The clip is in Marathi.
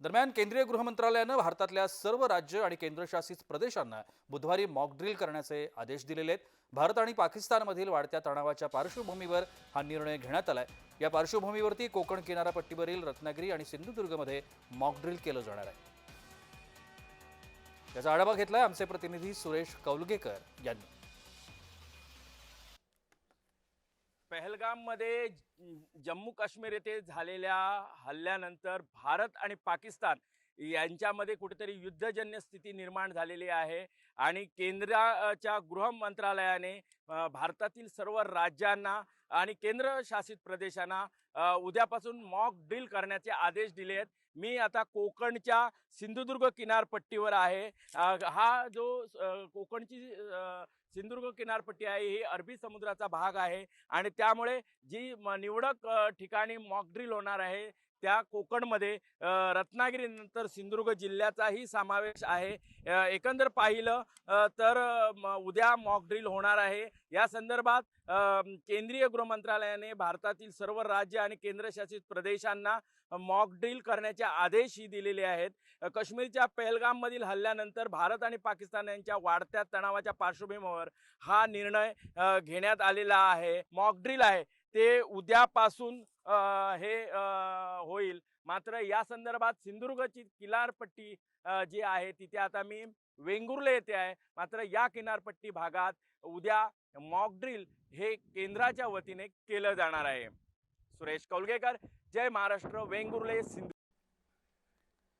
दरम्यान केंद्रीय गृह मंत्रालयानं भारतातल्या सर्व राज्य आणि केंद्रशासित प्रदेशांना बुधवारी मॉक ड्रिल करण्याचे आदेश दिलेले आहेत. भारत आणि पाकिस्तानमधील वाढत्या तणावाच्या पार्श्वभूमीवर हा निर्णय घेण्यात आलाय. या पार्श्वभूमीवरती कोकण किनारपट्टीवरील रत्नागिरी आणि सिंधुदुर्गमध्ये मॉक ड्रिल केलं जाणार आहे. याचा आढावा घेतलाय आमचे प्रतिनिधी सुरेश कौलगेकर यांनी. पहलगाममध्ये जम्मू काश्मीर येथे झालेल्या हल्ल्यानंतर भारत आणि पाकिस्तान यांच्यामध्ये कुठेतरी युद्धजन्य स्थिती निर्माण झालेली आहे. आणि केंद्राच्या गृह मंत्रालयाने भारतातील सर्व राज्यांना आणि केंद्रशासित प्रदेशांना उद्यापासून मॉक ड्रिल करण्याचे आदेश दिले आहेत. मी आता कोकणच्या सिंधुदुर्ग किनारपट्टीवर आहे. हा जो कोकणची सिंधुदुर्ग किनारपट्टी आहे ही अरबी समुद्राचा भाग आहे. आणि त्यामुळे जी म- निवडक ठिकाणी ठिकाणी मॉकड्रिल होणार आहे त्या कोकणमध्ये रत्नागिरीनंतर सिंधुदुर्ग जिल्ह्याचाही समावेश आहे. एकंदर पाहिलं तर उद्या मॉक उद्या मॉकड्रिल होणार आहे. या संदर्भात केंद्रीय गृह मंत्रालयाने भारतातील सर्व राज्य आणि केंद्रशासित प्रदेशांना मॉकड्रिल करण्याचे आदेशही दिलेले आहेत. काश्मीरच्या पहलगाममधील हल्ल्यानंतर भारत आणि पाकिस्तान यांच्या वाढत्या तणावाच्या पार्श्वभूमीवर हा निर्णय घेण्यात आलेला आहे. मॉकड्रिल आहे. ते उद्यापासून हे होईल. मात्र या संदर्भात सिंधुदुर्गची किनारपट्टी जी आहे तिथे आता मी वेंगुर्ले येथे आहे. मात्र या किनारपट्टी भागात उद्या मॉकड्रिल हे केंद्राच्या वतीने केलं जाणार आहे. सुरेश कौलगेकर जय महाराष्ट्र वेंगुर्ले सिंधू